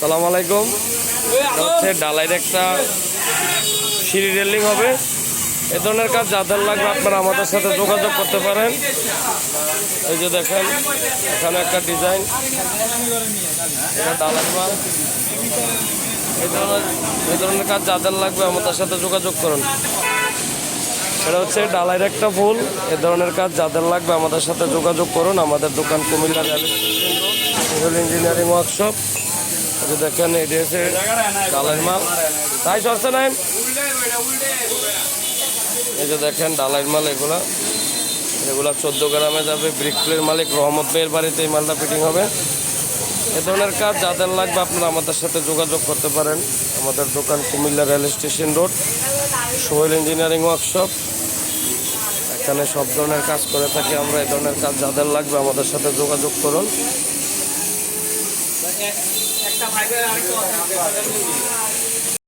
সালাম আলাইকুম। এটা হচ্ছে ডালাইয়ের একটা সিঁড়ি রেলিং হবে। এ ধরনের কাজ যাদের লাগবে আপনারা আমাদের সাথে যোগাযোগ করতে পারেন। এই যে দেখেন এখানে একটা ডিজাইন এটা ডালাই মাল। এই ধরনের এই ধরনের কাজ যাদের লাগবে আমাদের সাথে যোগাযোগ করুন। এটা হচ্ছে ডালাইয়ের একটা ফুল। এ ধরনের কাজ যাদের লাগবে আমাদের সাথে যোগাযোগ করুন। আমাদের দোকান কুমিল্লা রেল ইঞ্জিনিয়ারিং ওয়ার্কশপ। যে দেখেন এটি হচ্ছে ডালাইয়ের মাল। তাই সরছে নাই? এই যে দেখেন ডালাইয়ের মাল এগুলা। এগুলা চোদ্দ গ্রামে যাবে। ব্রিকপ্লের মালিক রহমত ভাইয়ের বাড়িতে এই মালটা ফিটিং হবে। এ ধরনের কাজ যাদের লাগবে আপনারা আমাদের সাথে যোগাযোগ করতে পারেন। আমাদের দোকান Comilla rail station road, Sohel engineering workshop. এখানে সব ধরনের কাজ করে থাকি আমরা। এই ধরনের কাজ যাদের লাগবে আমাদের সাথে যোগাযোগ করুন। একটা ভাইবে আরেকটা